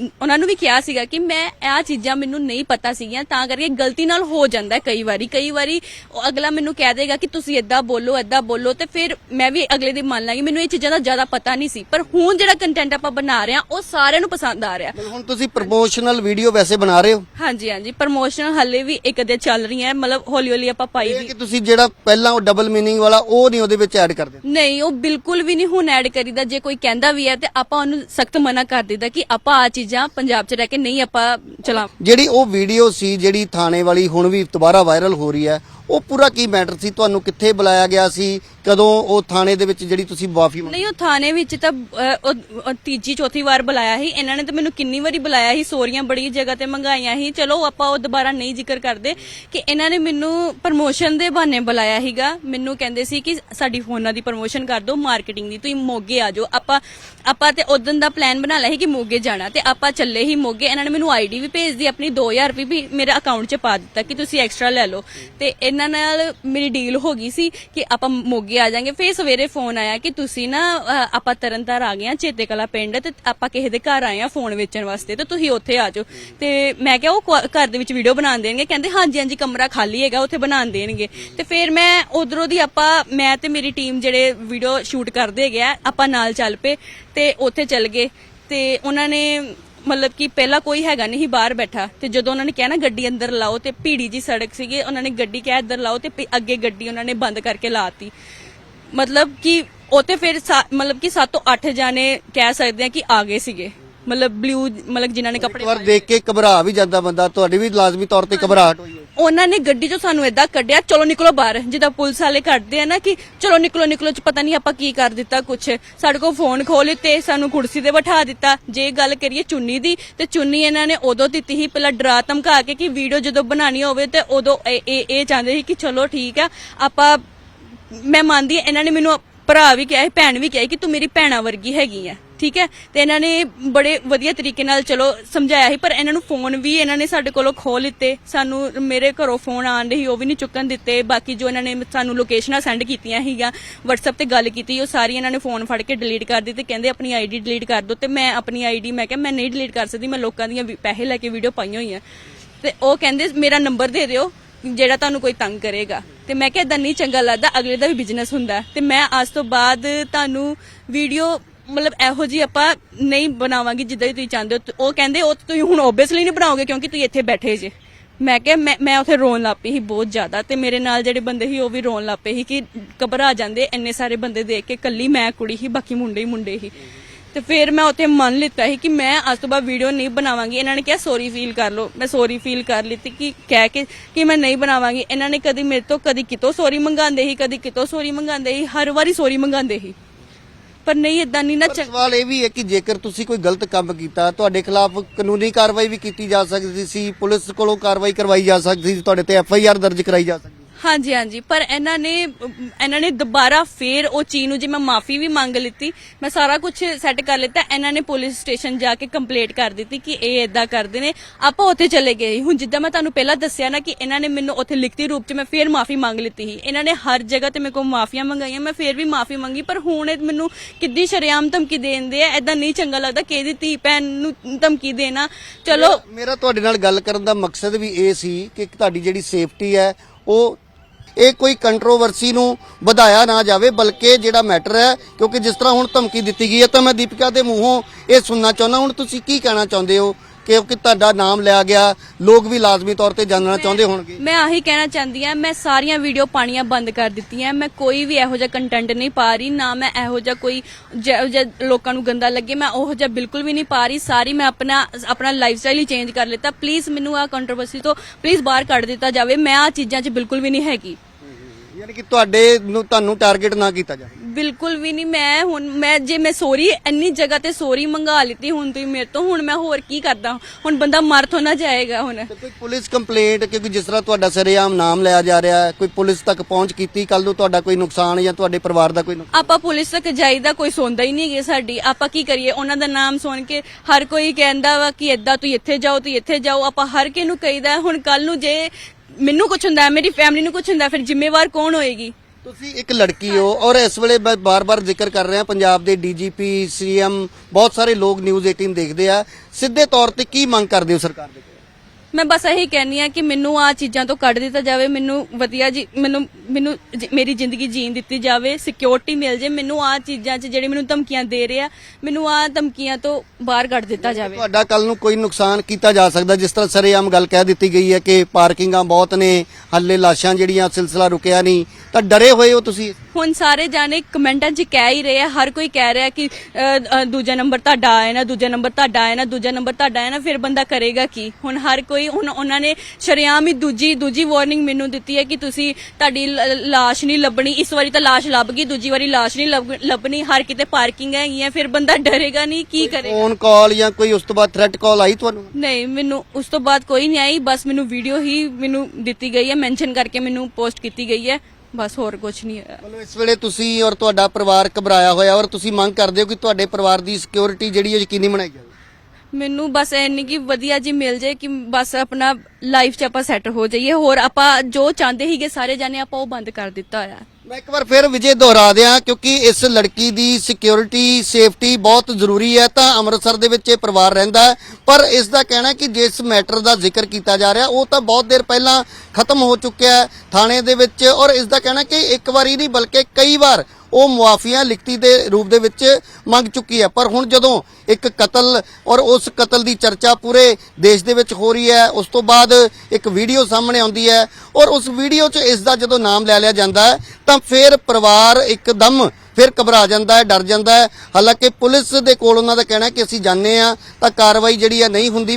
ਉਹਨਾਂ ਨੂੰ ਵੀ ਕਿਹਾ ਸੀਗਾ ਕਿ ਮੈਂ ਇਹ ਚੀਜ਼ਾਂ ਮੈਨੂੰ ਨਹੀਂ ਪਤਾ ਸੀਗੀਆਂ ਤਾਂ ਕਰਕੇ ਗਲਤੀ ਨਾਲ ਹੋ ਜਾਂਦਾ ਹੈ ਕਈ ਵਾਰੀ। ਕਈ ਵਾਰੀ ਉਹ ਅਗਲਾ ਮੈਨੂੰ ਕਹਿ ਦੇਗਾ ਕਿ ਤੁਸੀਂ ਏਦਾਂ ਬੋਲੋ ਏਦਾਂ ਬੋਲੋ ਤੇ ਫਿਰ ਮੈਂ ਵੀ ਅਗਲੇ ਦੀ ਮੰਨ ਲਾਂਗੀ। ਮੈਨੂੰ ਇਹ ਚੀਜ਼ਾਂ ਦਾ ਜ਼ਿਆਦਾ ਪਤਾ ਨਹੀਂ ਸੀ ਪਰ ਹੁਣ ਜਿਹੜਾ ਕੰਟੈਂਟ ਆਪਾਂ ਬਣਾ ਰਹੇ ਹਾਂ ਉਹ ਸਾਰਿਆਂ ਨੂੰ ਪਸੰਦ ਆ ਰਿਹਾ। ਹੁਣ ਤੁਸੀਂ ਪ੍ਰਮੋਸ਼ਨਲ ਵੀਡੀਓ ਵੈਸੇ ਬਣਾ ਰਹੇ ਹੋ? ਹਾਂਜੀ ਹਾਂਜੀ। ਪ੍ਰਮੋਸ਼ਨ ਹੱਲੇ ਵੀ ਇੱਕ ਦੇ ਚੱਲ ਰਹੀਆਂ ਮਤਲਬ ਹੌਲੀ ਹੌਲੀ ਆਪਾਂ ਪਾਈ ਇਹ ਵੀ ਕਿ ਤੁਸੀਂ ਜਿਹੜਾ ਪਹਿਲਾਂ ਉਹ ਡਬਲ ਮੀਨਿੰਗ ਵਾਲਾ ਉਹ ਨਹੀਂ ਉਹਦੇ ਵਿੱਚ ਐਡ ਕਰਦੇ। ਨਹੀਂ ਉਹ ਬਿਲਕੁਲ ਵੀ ਨਹੀਂ ਹੁਣ ਐਡ ਕਰੀਦਾ। ਜੇ ਕੋਈ ਕਹਿੰਦਾ ਵੀ ਹੈ ਤੇ ਆਪਾਂ ਉਹਨੂੰ ਸਖਤ ਮਨਾ ਕਰ ਦਿੱਤਾ ਕਿ ਆਪਾਂ ਆ ਚੀਜ਼ਾਂ ਪੰਜਾਬ 'ਚ ਰਹਿ ਕੇ ਨਹੀਂ ਆਪਾਂ ਚਲਾ ਜਿਹੜੀ ਉਹ ਵੀਡੀਓ ਸੀ, ਜਿਹੜੀ ਥਾਣੇ ਵਾਲੀ ਹੁਣ ਵੀ ਦੁਬਾਰਾ ਵਾਇਰਲ ਹੋ ਰਹੀ ਹੈ ਉਹ ਪੂਰਾ ਕੀ ਮੈਟਰ ਸੀ? ਤੁਹਾਨੂੰ ਕਿੱਥੇ ਬੁਲਾਇਆ ਗਿਆ ਸੀ? ਕਦੋਂ ਉਹ ਥਾਣੇ ਦੇ ਵਿੱਚ ਜਿਹੜੀ ਤੁਸੀਂ ਮਾਫੀ ਨਹੀਂ ਉਹ ਥਾਣੇ ਵਿੱਚ ਤਾਂ ਅਹ, ਉਹ- ਉਹ ਤੀਜੀ ਚੌਥੀ ਵਾਰ ਬੁਲਾਇਆ ਸੀ। ਇਹਨਾਂ ਨੇ ਤਾਂ ਮੈਨੂੰ ਕਿੰਨੀ ਵਾਰੀ ਬੁਲਾਇਆ ਸੀ ਸੋਰੀਆਂ ਬੜੀ ਜਗ੍ਹਾ ਤੇ ਮੰਗਾਈਆਂ ਸੀ। ਚਲੋ ਆਪਾਂ ਉਹ ਦੁਬਾਰਾ ਨਹੀਂ ਜ਼ਿਕਰ ਕਰਦੇ ਕਿ ਇਹਨਾਂ ਨੇ ਮੈਨੂੰ ਪ੍ਰਮੋਸ਼ਨ ਦੇ ਬਹਾਨੇ ਬੁਲਾਇਆ ਸੀਗਾ। ਮੈਨੂੰ ਕਹਿੰਦੇ ਸੀ ਕਿ ਸਾਡੀ ਫੋਨਾਂ ਦੀ ਪ੍ਰਮੋਸ਼ਨ ਕਰ ਦਿਓ ਮਾਰਕੀਟਿੰਗ ਦੀ। ਤੁਸੀਂ ਮੋਗੇ ਆ ਜਾਓ। ਆਪਾਂ ਆਪਾਂ ਤੇ ਉਦੋਂ ਦਾ ਪਲਾਨ ਬਣਾ ਲਿਆ ਸੀ ਕਿ ਮੋਗੇ ਜਾਣਾ ਤੇ ਆਪਾਂ ਚੱਲੇ ਹੀ ਮੋਗੇ। ਇਹਨਾਂ ਨੇ ਮੈਨੂੰ ਆਈਡੀ ਵੀ ਭੇਜਦੀ ਆਪਣੀ 2000 ਰੁਪਏ ਵੀ ਮੇਰੇ ਅਕਾਊਂਟ 'ਚ ਪਾ ਦਿੱਤਾ ਕਿ ਤੁਸੀਂ ਐਕਸਟਰਾ ਲੈ ਲਓ। ਤੇ ਇਹਨਾਂ ਨਾਲ ਮੇਰੀ ਡੀਲ ਹੋ ਗਈ ਸੀ ਕਿ ਆਪਾਂ ਮੋਗੇ ਆ ਜਾਾਂਗੇ। ਫਿਰ ਸਵੇਰੇ ਫੋਨ ਆਇਆ ਕਿ ਤੁਸੀਂ ਨਾ ਅਹ, ਆਪਾਂ ਤਰਨਤਾਰ ਆ ਗਏ ਆ ਚੇਤੇ ਕਲਾ ਪਿੰਡ ਤੇ ਆਪਾਂ ਕਿਸੇ ਦੇ ਘਰ ਆਏ ਆ ਫੋਨ ਵੇਚਣ ਵਾਸਤੇ ਤੇ ਤੁਸੀਂ ਉੱਥੇ ਆ ਜਾਓ। ਤੇ ਮੈਂ ਕਿਹਾ ਉਹ ਕੁ- ਘਰ ਦੇ ਵਿੱਚ ਵੀਡੀਓ ਬਣਾਉਣ ਦੇਣਗੇ। ਕਹਿੰਦੇ ਹਾਂਜੀ ਹਾਂਜੀ ਕਮਰਾ ਖਾਲੀ ਹੈਗਾ ਉੱਥੇ ਬਣਾਉਣ ਦੇਣਗੇ। ਤੇ ਫਿਰ ਮੈਂ ਉਧਰੋਂ ਦੀ ਆਪਾਂ ਮੈਂ ਤੇ ਮੇਰੀ ਟੀਮ ਜਿਹੜੇ ਵੀਡੀਓ ਸ਼ੂਟ ਕਰਦੇ ਹੈਗੇ ਆ ਆਪਾਂ ਨਾਲ ਚੱਲ ਪਏ ਤੇ ਉੱਥੇ ਚੱਲ ਗਏ। ਤੇ ਉਹਨਾਂ ਨੇ ਮਤਲਬ ਕਿ ਪਹਿਲਾਂ ਕੋਈ ਹੈਗਾ ਨਹੀਂ ਬਾਹਰ ਬੈਠਾ ਤੇ ਜਦੋਂ ਉਹਨਾਂ ਨੇ ਕਿਹਾ ਨਾ ਗੱਡੀ ਅੰਦਰ ਲਾਓ ਤੇ ਭੀੜੀ ਜੀ ਸੜਕ ਸੀਗੀ ਉਹਨਾਂ ਨੇ ਗੱਡੀ ਕਿਹਾ ਇੱਧਰ ਲਾਓ ਤੇ ਪਿ- ਅੱਗੇ ਗੱਡੀ ਉਹਨਾਂ ਨੇ ਬੰਦ ਕਰਕੇ ਲਾਤੀ। ਮਤਲਬ ਕਿ ਉਤੇ ਫਿਰ ਸਾ- ਮਤਲਬ ਕਿ 7 ਤੋਂ 8 ਜਾਣੇ ਕਹਿ ਸਕਦੇ ਆ ਕਿ ਆ ਗਏ ਸੀਗੇ। ਮਤਲਬ ਬਲੂ ਮਤਲਬ ਜਿਨ੍ਹਾਂ ਨੇ ਇੱਕ ਕੱਪੜੇ ਵਾਰ ਦੇਖ ਕੇ ਘਬਰਾ ਵੀ ਜਾਂਦਾ ਬੰਦਾ ਤੁਹਾਡੀ ਵੀ ਲਾਜ਼ਮੀ ਤੌਰ ਤੇ ਘਬਰਾਹਟ ਹੋਈ ਉਹਨਾਂ ਨੇ ਗੱਡੀ ਚੋਂ ਸਾਨੂੰ ਏਦਾਂ ਕੱਢਿਆ, ਚਲੋ ਨਿਕਲੋ ਬਾਹਰ। ਜਿੱਦਾਂ ਪੁਲਿਸ ਵਾਲੇ ਕੱਢਦੇ ਆ ਨਾ ਕਿ ਚਲੋ ਨਿਕਲੋ ਨਿਕਲੋ, ਚ ਪਤਾ ਨਹੀਂ ਆਪਾਂ ਕੀ ਕਰ ਦਿੱਤਾ ਕੁਛ। ਸਾਡੇ ਕੋਲ ਫੋਨ ਖੋਹ ਲਿੱਤੇ, ਸਾਨੂੰ ਕੁਰਸੀ ਤੇ ਬਿਠਾ ਦਿੱਤਾ। ਜੇ ਗੱਲ ਕਰੀਏ ਚੁੰਨੀ ਦੀ, ਤੇ ਚੁੰਨੀ ਇਹਨਾਂ ਨੇ ਉਦੋਂ ਦਿੱਤੀ ਸੀ, ਪਹਿਲਾਂ ਡਰਾ ਧਮਕਾ ਕੇ ਕਿ ਵੀਡੀਓ ਜਦੋਂ ਬਣਾਣੀ ਹੋਵੇ ਤੇ ਉਦੋਂ ਇਹ ਇਹ ਇਹ ਚਾਹੁੰਦੇ ਸੀ ਕਿ ਚਲੋ ਠੀਕ ਆ, ਆਪਾਂ, ਮੈਂ ਮੰਨਦੀ ਹਾਂ ਇਹਨਾਂ ਨੇ ਮੈਨੂੰ ਭਰਾ ਵੀ ਕਿਹਾ ਸੀ, ਭੈਣ ਵੀ ਕਿਹਾ ਸੀ ਕਿ ਤੂੰ ਮੇਰੀ ਭੈਣਾ ਵਰਗੀ ਹੈਗੀ ਆ। ਠੀਕ ਹੈ? ਤੇ ਇਹਨਾਂ ਨੇ ਬੜੇ ਵਧੀਆ ਤਰੀਕੇ ਨਾਲ ਚਲੋ ਸਮਝਾਇਆ ਸੀ, ਪਰ ਇਹਨਾਂ ਨੂੰ ਫੋਨ ਵੀ ਇਹਨਾਂ ਨੇ ਸਾਡੇ ਕੋਲੋਂ ਖੋਹ ਲਿੱਤੇ। ਸਾਨੂੰ ਮੇਰੇ ਘਰੋਂ ਫੋਨ ਆਣ ਰਹੀ ਉਹ ਵੀ ਨਹੀਂ ਚੁੱਕਣ ਦਿੱਤੇ। ਬਾਕੀ ਜੋ ਇਹਨਾਂ ਨੇ ਸਾਨੂੰ ਲੋਕੇਸ਼ਨਾਂ ਸੈਂਡ ਕੀਤੀਆਂ ਸੀਗਾ WhatsApp ਤੇ ਗੱਲ ਕੀਤੀ, ਉਹ ਸਾਰੀ ਇਹਨਾਂ ਨੇ ਫੋਨ ਫੜ ਕੇ ਡਿਲੀਟ ਕਰ ਦਿੱਤੇ, ਕਹਿੰਦੇ ਆਪਣੀ ਆਈਡੀ ਡਿਲੀਟ ਕਰ ਦਿਓ। ਤੇ ਮੈਂ ਆਪਣੀ ਆਈਡੀ ਮੈਂ ਕਿਹਾ ਮੈਂ ਨਹੀਂ ਡਿਲੀਟ ਕਰ ਸਕਦੀ, ਮੈਂ ਲੋਕਾਂ ਦੀਆਂ ਪੈਸੇ ਲੈ ਕੇ ਵੀਡੀਓ ਪਾਈਆਂ ਹੋਈਆਂ। ਤੇ ਉਹ ਕਹਿੰਦੇ, ਮੇਰਾ ਨੰਬਰ ਦੇ ਦਿਓ, ਜਿਹੜਾ ਤੁਹਾਨੂੰ ਕੋਈ ਤੰਗ ਕਰੇਗਾ। ਤੇ ਮੈਂ ਕਿਹਾ ਇਦਾਂ ਨਹੀਂ ਚੰਗਾ ਲੱਗਦਾ, ਅਗਲੇ ਦਾ ਵੀ ਬਿਜ਼ਨਸ ਹੁੰਦਾ ਹੈ। ਤੇ ਮੈਂ ਅੱਜ ਤੋਂ ਬਾਅਦ ਤੁਹਾਨੂੰ ਵੀਡੀਓ ਮਤਲਬ ਇਹੋ ਜੀ ਆਪਾਂ ਨਹੀਂ ਬਣਾਵਾਂਗੀ ਜਿੱਦਾਂ ਦੀ ਤੁਸੀਂ ਚਾਹੁੰਦੇ ਹੋ। ਉਹ ਕਹਿੰਦੇ, ਉਹ ਤੁਸੀਂ ਹੁਣ ਓਬਵੀਅਸਲੀ ਨਹੀਂ ਬਣਾਓਗੇ ਕਿਉਂਕਿ ਤੁਸੀਂ ਇੱਥੇ ਬੈਠੇ ਜੇ। ਮੈਂ ਕਿਹਾ, ਮੈਂ ਮੈਂ ਉੱਥੇ ਰੋਣ ਲੱਗ ਪਈ ਸੀ ਬਹੁਤ ਜ਼ਿਆਦਾ ਤੇ ਮੇਰੇ ਨਾਲ ਜਿਹੜੇ ਬੰਦੇ ਸੀ, ਉਹ ਵੀ ਰੋਣ ਲੱਗ ਪਏ ਸੀ ਕਿ ਘਬਰਾ ਜਾਂਦੇ ਇੰਨੇ ਸਾਰੇ ਬੰਦੇ ਦੇਖ ਕੇ ਕੱਲੀ ਮੈਂ ਕੁੜੀ ਸੀ, ਬਾਕੀ ਮੁੰਡੇ ਹੀ ਮੁੰਡੇ ਸੀ। ਤੇ ਫਿਰ ਮੈਂ ਉੱਥੇ ਮੰਨ ਲਿੱਤਾ ਸੀ ਕਿ ਮੈਂ ਅੱਜ ਤੋਂ ਬਾਅਦ ਵੀਡੀਓ ਨਹੀਂ ਬਣਾਵਾਂਗੀ। ਇਹਨਾਂ ਨੇ ਕਿਹਾ ਸੌਰੀ ਫੀਲ ਕਰ ਲਓ। ਮੈਂ ਸੌਰੀ ਫੀਲ ਕਰ ਲਿੱਤੀ ਕਿ ਕਹਿ ਕੇ ਕਿ ਮੈਂ ਨਹੀਂ ਬਣਾਵਾਂਗੀ। ਇਹਨਾਂ ਨੇ ਕਦੀ ਮੇਰੇ ਤੋਂ ਕਦੀ ਕਿਤੋਂ ਸੌਰੀ ਮੰਗਾਉਂਦੇ ਸੀ, ਕਦੀ ਕਿਤੋਂ ਸੌਰੀ ਮੰਗਾਉਂਦੇ ਸੀ, ਹਰ ਵਾਰੀ ਸੌਰੀ ਮੰਗਾਉਂਦੇ ਸੀ। ਪਰ ਨਹੀਂ ਇਦਾਂ ਨਹੀਂ ਨਾ ਪਰ ਸਵਾਲ ਇਹ ਵੀ ਹੈ ਕਿ ਜੇਕਰ ਤੁਸੀਂ ਕੋਈ ਗਲਤ ਕੰਮ ਕੀਤਾ ਤੁਹਾਡੇ ਖਿਲਾਫ ਕਾਨੂੰਨੀ ਕਾਰਵਾਈ ਵੀ ਕੀਤੀ ਜਾ ਸਕਦੀ ਸੀ ਪੁਲਿਸ ਕੋਲੋਂ ਕਾਰਵਾਈ ਕਰਵਾਈ ਜਾ ਸਕਦੀ ਸੀ ਤੁਹਾਡੇ ਤੇ ਐਫ ਆਈ ਆਰ ਦਰਜ ਕਰਾਈ ਜਾ ਸਕਦੀ ਸੀ। ਹਾਂਜੀ ਹਾਂਜੀ। ਪਰ ਇਹਨਾਂ ਨੇ ਇਹਨਾਂ ਨੇ ਦੁਬਾਰਾ ਫੇਰ ਉਹ ਚੀਜ਼ ਨੂੰ ਜੇ ਮੈਂ ਮਾਫੀ ਵੀ ਮੰਗ ਲਿੱਤੀ, ਮੈਂ ਸਾਰਾ ਕੁਝ ਸੈੱਟ ਕਰ ਲਿੱਤਾ, ਇਹਨਾਂ ਨੇ ਪੁਲਿਸ ਸਟੇਸ਼ਨ ਜਾ ਕੇ ਕੰਪਲੇਂਟ ਕਰ ਦਿੱਤੀ ਕਿ ਇਹ ਇਦਾਂ ਕਰਦੇ ਨੇ, ਆਪਾਂ ਉੱਥੇ ਚਲੇ ਗਏ ਹੁਣ ਜਿੱਦਾਂ ਮੈਂ ਤੁਹਾਨੂੰ ਪਹਿਲਾਂ ਦੱਸਿਆ ਨਾ ਕਿ ਇਹਨਾਂ ਨੇ ਮੈਨੂੰ ਉੱਥੇ ਲਿਖਤੀ ਰੂਪ 'ਚ ਮੈਂ ਫੇਰ ਮਾਫੀ ਮੰਗ ਲਿੱਤੀ ਸੀ। ਇਹਨਾਂ ਨੇ ਹਰ ਜਗ੍ਹਾ ਤੇ ਮੇਰੇ ਕੋਲ ਮਾਫੀਆਂ ਮੰਗਾਈਆਂ, ਮੈਂ ਫੇਰ ਵੀ ਮਾਫੀ ਮੰਗੀ, ਪਰ ਹੁਣ ਇਹ ਮੈਨੂੰ ਕਿੱਦੀ ਸ਼ਰੇਆਮ ਧਮਕੀ ਦੇਂਦੇ ਆ ਐਦਾਂ ਨਹੀਂ ਚੰਗਾ ਲੱਗਦਾ ਕਿ ਇਹਦੀ ਧੀ ਭੈਣ ਨੂੰ ਧਮਕੀ ਦੇਣਾ ਚਲੋ ਮੇਰਾ ਤੁਹਾਡੇ ਨਾਲ ਗੱਲ ਕਰਨ ਦਾ ਮਕਸਦ ਵੀ ਇਹ ਸੀ ਕਿ ਤੁਹਾਡੀ ਜਿਹੜੀ ਸੇਫਟੀ ਹੈ, ਉਹ ਇਹ ਕੋਈ ਕੰਟਰੋਵਰਸੀ ਨੂੰ ਵਧਾਇਆ ਨਾ ਜਾਵੇ, ਬਲਕਿ ਜਿਹੜਾ ਮੈਟਰ ਹੈ, ਕਿਉਂਕਿ ਜਿਸ ਤਰ੍ਹਾਂ ਹੁਣ ਧਮਕੀ ਦਿੱਤੀ ਗਈ ਹੈ, ਤਾਂ ਮੈਂ ਦੀਪਿਕਾ ਦੇ ਮੂੰਹੋਂ ਇਹ ਸੁਣਨਾ ਚਾਹੁੰਦਾ। ਹੁਣ ਤੁਸੀਂ ਕੀ ਕਹਿਣਾ ਚਾਹੁੰਦੇ ਹੋ? ਕਿਉਂਕਿ ਤੁਹਾਡਾ ਨਾਮ ਲਿਆ ਗਿਆ ਲੋਕ ਵੀ ਲਾਜ਼ਮੀ ਤੌਰ ਤੇ ਜਾਣਨਾ ਚਾਹੁੰਦੇ ਹੋਣਗੇ। ਮੈਂ ਆਹੀ ਕਹਿਣਾ ਚਾਹੁੰਦੀ ਆ ਮੈਂ ਸਾਰੀਆਂ ਵੀਡੀਓ ਪਾਣੀਆਂ ਬੰਦ ਕਰ ਦਿੱਤੀਆਂ ਮੈਂ ਕੋਈ ਵੀ ਇਹੋ ਜਿਹਾ ਕੰਟੈਂਟ ਨਹੀਂ ਪਾ ਰਹੀ ਨਾ ਮੈਂ ਇਹੋ ਜਿਹਾ ਕੋਈ ਜਿਹੋ ਲੋਕਾਂ ਨੂੰ ਗੰਦਾ ਲੱਗੇ ਮੈਂ ਉਹ ਜਿਹਾ ਬਿਲਕੁਲ ਵੀ ਨਹੀਂ ਪਾ ਰਹੀ। ਸਾਰੀ ਮੈਂ ਆਪਣਾ ਆਪਣਾ ਲਾਈਫ ਸਟਾਈਲ ਹੀ ਚੇਂਜ ਕਰ ਲਿੱਤਾ। ਪਲੀਜ਼ ਮੈਨੂੰ ਆ ਕੰਟਰੋਵਰਸੀ ਤੋਂ ਪਲੀਜ਼ ਬਾਹਰ ਕੱਢ ਦਿੱਤਾ ਜਾਵੇ। ਮੈਂ ਆ ਚੀਜ਼ਾਂ 'ਚ ਬਿਲਕੁਲ ਵੀ ਨਹੀਂ ਹੈਗੀ। ਯਾਨੀ ਕਿ ਤੁਹਾਡੇ ਨੂੰ ਤੁਹਾਨੂੰ ਟਾਰਗੇਟ ਨਾ ਕੀਤਾ ਜਾਵੇ। ਬਿਲਕੁਲ ਵੀ ਨਹੀਂ ਮੈਂ ਹੁਣ ਮੈਂ ਜੇ ਮੈਂ ਸੋਰੀ ਇੰਨੀ ਜਗ੍ਹਾ ਤੇ ਸੋਰੀ ਮੰਗਾ ਲਿੱਤੀ ਹੁਣ ਤੁਸੀਂ ਮੇਰੇ ਤੋਂ ਹੁਣ ਮੈਂ ਹੋਰ ਕੀ ਕਰਦਾ? ਹੁਣ ਬੰਦਾ ਮਰ ਤੋਂ ਨਾ ਜਾਏਗਾ ਹੁਣ। ਤੇ ਕੋਈ ਪੁਲਿਸ ਕੰਪਲੇਂਟ ਕਿਉਂਕਿ ਜਿਸ ਤਰ੍ਹਾਂ ਤੁਹਾਡਾ ਸਰੇਆਮ ਨਾਮ ਲਿਆ ਜਾ ਰਿਹਾ ਹੈ ਕੋਈ ਪੁਲਿਸ ਤੱਕ ਪਹੁੰਚ ਕੀਤੀ ਕੱਲ ਨੂੰ ਤੁਹਾਡਾ ਕੋਈ ਨੁਕਸਾਨ ਜਾਂ ਤੁਹਾਡੇ ਪਰਿਵਾਰ ਦਾ ਕੋਈ ਨੁਕਸਾਨ? ਆਪਾਂ ਪੁਲਿਸ ਤੱਕ ਜਾਈਦਾ ਕੋਈ ਸੁਣਦਾ ਹੀ ਨਹੀਂ ਗੇ ਸਾਡੀ। ਆਪਾਂ ਕੀ ਕਰੀਏ? ਉਹਨਾਂ ਦਾ ਨਾਮ ਸੁਣ ਕੇ ਹਰ ਕੋਈ ਕਹਿੰਦਾ ਵਾ ਕਿ ਏਦਾਂ ਤੂੰ ਇੱਥੇ ਜਾਓ ਤੂੰ ਇੱਥੇ ਜਾਓ। ਆਪਾਂ ਹਰ ਕਿਸੇ ਨੂੰ ਕਹੀਦਾ ਹੁਣ ਕੱਲ ਨੂੰ ਜੇ ਮੈਨੂੰ ਕੁਝ ਹੁੰਦਾ ਮੇਰੀ ਫੈਮਿਲੀ ਨੂੰ ਕੁਝ ਹੁੰਦਾ ਫਿਰ ਜ਼ਿੰਮੇਵਾਰ ਕੌਣ ਹੋਏਗੀ? ਤੁਸੀਂ ਇੱਕ ਲੜਕੀ ਹੋ ਔਰ ਇਸ ਵੇਲੇ ਮੈਂ ਬਾਰ-ਬਾਰ ਜ਼ਿਕਰ ਕਰ ਰਿਹਾ, ਪੰਜਾਬ ਦੇ ਡੀਜੀਪੀ, ਸੀਐਮ, ਬਹੁਤ ਸਾਰੇ ਲੋਕ ਨਿਊਜ਼ 18 ਦੇਖਦੇ ਆ। ਸਿੱਧੇ ਤੌਰ ਤੇ ਕੀ ਮੰਗ ਕਰਦੇ ਹੋ ਸਰਕਾਰ ਦੇ ਕੋਲ? ਮੈਂ ਬਸ ਇਹੀ ਕਹਿੰਨੀ ਆ ਕਿ ਮੈਨੂੰ ਆ ਚੀਜ਼ਾਂ ਤੋਂ ਕੱਢ ਦਿੱਤਾ ਜਾਵੇ ਮੈਨੂੰ ਵਧੀਆ ਜੀ ਮੈਨੂੰ ਮੈਨੂੰ ਜ- ਮੇਰੀ ਜ਼ਿੰਦਗੀ ਜੀਣ ਦਿੱਤੀ ਜਾਵੇ ਸਿਕਿਉਰਿਟੀ ਮਿਲ ਜੇ ਮੈਨੂੰ ਆ ਚੀਜ਼ਾਂ 'ਚ ਜਿਹੜੇ ਮੈਨੂੰ ਧਮਕੀਆਂ ਦੇ ਰਹੇ ਆ ਮੈਨੂੰ ਆ ਧਮਕੀਆਂ ਤੋਂ ਬਾਹਰ ਕੱਢ ਦਿੱਤਾ ਜਾਵੇ। ਤੁਹਾਡਾ ਕੱਲ ਨੂੰ ਕੋਈ ਨੁਕਸਾਨ ਕੀਤਾ ਜਾ ਸਕਦਾ ਜਿਸ ਤਰ੍ਹਾਂ ਸਰੇਆਮ ਗੱਲ ਕਹਿ ਦਿੱਤੀ ਗਈ ਹੈ ਕਿ ਪਾਰਕਿੰਗਾਂ ਬਹੁਤ ਨੇ ਹੱਲੇ ਲਾਸ਼ਾਂ ਜਿਹੜੀਆਂ ਸਿਲਸਿਲਾ ਰੁਕਿਆ ਨਹੀਂ ਤਾਂ ਡਰੇ ਹੋਏ ਹੋ ਤੁਸੀਂ? ਹੁਣ ਸਾਰੇ ਜਾਣੇ ਕਮੈਂਟਾਂ 'ਚ ਕਹਿ ਹੀ ਰਹੇ ਆ ਹਰ ਕੋਈ ਕਹਿ ਰਿਹਾ ਕਿ ਅ, ਅ, ਦੂਜਾ ਨੰਬਰ ਤੁਹਾਡਾ ਆਇਆ ਨਾ ਦੂਜਾ ਨੰਬਰ ਤੁਹਾਡਾ ਆਇਆ ਨਾ ਦੂਜਾ ਨੰਬਰ ਤੁਹਾਡਾ ਆਇਆ ਨਾ ਫਿਰ ਬੰਦਾ ਕਰੇਗਾ ਕੀ? ਹੁਣ ਹਰ ਕੋਈ ਹੁਣ ਉਹਨਾਂ ਨੇ ਸ਼ਰੇਆਮ ਹੀ ਦੂਜੀ ਦੂਜੀ ਵਾਰਨਿੰਗ ਮੈਨੂੰ ਦਿੱਤੀ ਹੈ ਕਿ ਤੁਸੀਂ ਤੁਹਾਡੀ ਲਾਸ਼ ਨਹੀਂ ਲੱਭਣੀ। ਇਸ ਵਾਰੀ ਤਾਂ ਲਾਸ਼ ਲੱਭ ਗਈ ਦੂਜੀ ਵਾਰੀ ਲਾਸ਼ ਨਹੀਂ ਲੱਭ- ਲੱਭਣੀ। ਹਰ ਕਿਤੇ ਪਾਰਕਿੰਗ ਹੈਗੀ ਹੈ ਫਿਰ ਬੰਦਾ ਡਰੇਗਾ ਨਹੀਂ ਕੀ ਕਰੇਗਾ? ਫੋਨ ਕਾਲ ਜਾਂ ਕੋਈ ਉਸ ਤੋਂ ਬਾਅਦ ਥ੍ਰੈਟ ਕਾਲ ਆਈ ਤੁਹਾਨੂੰ? ਨਹੀਂ ਮੈਨੂੰ ਉਸ ਤੋਂ ਬਾਅਦ ਕੋਈ ਨਹੀਂ ਆਈ ਬਸ ਮੈਨੂੰ ਵੀਡੀਓ ਹੀ ਮੈਨੂੰ ਦਿੱਤੀ ਗਈ ਹੈ ਮੈਂਸ਼ਨ ਕਰਕੇ ਮੈਨੂੰ ਪੋਸਟ ਕੀਤੀ ਗਈ ਹੈ ਬਸ ਹੋਰ ਕੁਝ ਨਹੀਂ ਹੋਇਆ। ਮਤਲਬ ਇਸ ਵੇਲੇ ਤੁਸੀਂ ਔਰ ਤੁਹਾਡਾ ਪਰਿਵਾਰ ਘਬਰਾਇਆ ਹੋਇਆ ਔਰ ਤੁਸੀਂ ਮੰਗ ਕਰਦੇ ਹੋ ਕਿ ਤੁਹਾਡੇ ਪਰਿਵਾਰ ਦੀ ਸਿਕਿਉਰਿਟੀ ਜਿਹੜੀ ਹੈ ਯਕੀਨੀ ਬਣਾਈ ਜਾਵੇ। ਮੈਨੂੰ ਬਸ ਇੰਨੀ ਕਿ ਵਧੀਆ ਜੀ ਮਿਲ ਜਾਏ ਕਿ ਬਸ ਆਪਣਾ ਲਾਈਫ 'ਚ ਆਪਾਂ ਸੈੱਟ ਹੋ ਜਾਈਏ। ਹੋਰ ਆਪਾਂ ਜੋ ਚਾਹੁੰਦੇ ਸੀਗੇ ਸਾਰੇ ਜਾਣੇ ਆਪਾਂ ਉਹ ਬੰਦ ਕਰ ਦਿੱਤਾ ਹੋਇਆ। ਮੈਂ ਇੱਕ ਵਾਰ ਫਿਰ ਵਿਜੇ ਦੁਹਰਾ ਦਿਆਂ ਕਿਉਂਕਿ ਇਸ ਲੜਕੀ ਦੀ ਸਿਕਿਉਰਿਟੀ ਸੇਫਟੀ ਬਹੁਤ ਜ਼ਰੂਰੀ ਹੈ, ਤਾਂ ਅੰਮ੍ਰਿਤਸਰ ਦੇ ਵਿੱਚ ਇਹ ਪਰਿਵਾਰ ਰਹਿੰਦਾ ਹੈ। ਪਰ ਇਸ ਦਾ ਕਹਿਣਾ ਕਿ ਜਿਸ ਮੈਟਰ ਦਾ ਜ਼ਿਕਰ ਕੀਤਾ ਜਾ ਰਿਹਾ, ਉਹ ਤਾਂ ਬਹੁਤ ਦੇਰ ਪਹਿਲਾਂ ਖਤਮ ਹੋ ਚੁੱਕਿਆ ਹੈ ਥਾਣੇ ਦੇ ਵਿੱਚ ਔਰ ਇਸ ਦਾ ਕਹਿਣਾ ਕਿ ਇੱਕ ਵਾਰੀ ਨਹੀਂ, ਬਲਕਿ ਕਈ ਵਾਰ ਉਹ ਮੁਆਫੀਆਂ ਲਿਖਤੀ ਦੇ ਰੂਪ ਦੇ ਵਿੱਚ ਮੰਗ ਚੁੱਕੀ ਹੈ। ਪਰ ਹੁਣ ਜਦੋਂ ਇੱਕ ਕਤਲ ਔਰ ਉਸ ਕਤਲ ਦੀ ਚਰਚਾ ਪੂਰੇ ਦੇਸ਼ ਦੇ ਵਿੱਚ ਹੋ ਰਹੀ ਹੈ, ਉਸ ਤੋਂ ਬਾਅਦ ਇੱਕ ਵੀਡੀਓ ਸਾਹਮਣੇ ਆਉਂਦੀ ਹੈ ਔਰ ਉਸ ਵੀਡੀਓ 'ਚ ਇਸ ਦਾ ਜਦੋਂ ਨਾਮ ਲੈ ਲਿਆ ਜਾਂਦਾ ਹੈ, ਤਾਂ ਫਿਰ ਪਰਿਵਾਰ ਇੱਕਦਮ ਫਿਰ ਘਬਰਾ ਜਾਂਦਾ ਹੈ, ਡਰ ਜਾਂਦਾ ਹੈ। ਹਾਲਾਂਕਿ ਪੁਲਿਸ ਦੇ ਕੋਲ ਉਹਨਾਂ ਦਾ ਕਹਿਣਾ ਕਿ ਅਸੀਂ ਜਾਣਦੇ ਆ ਤਾਂ ਕਾਰਵਾਈ ਜਿਹੜੀ ਹੈ ਨਹੀਂ ਹੁੰਦੀ।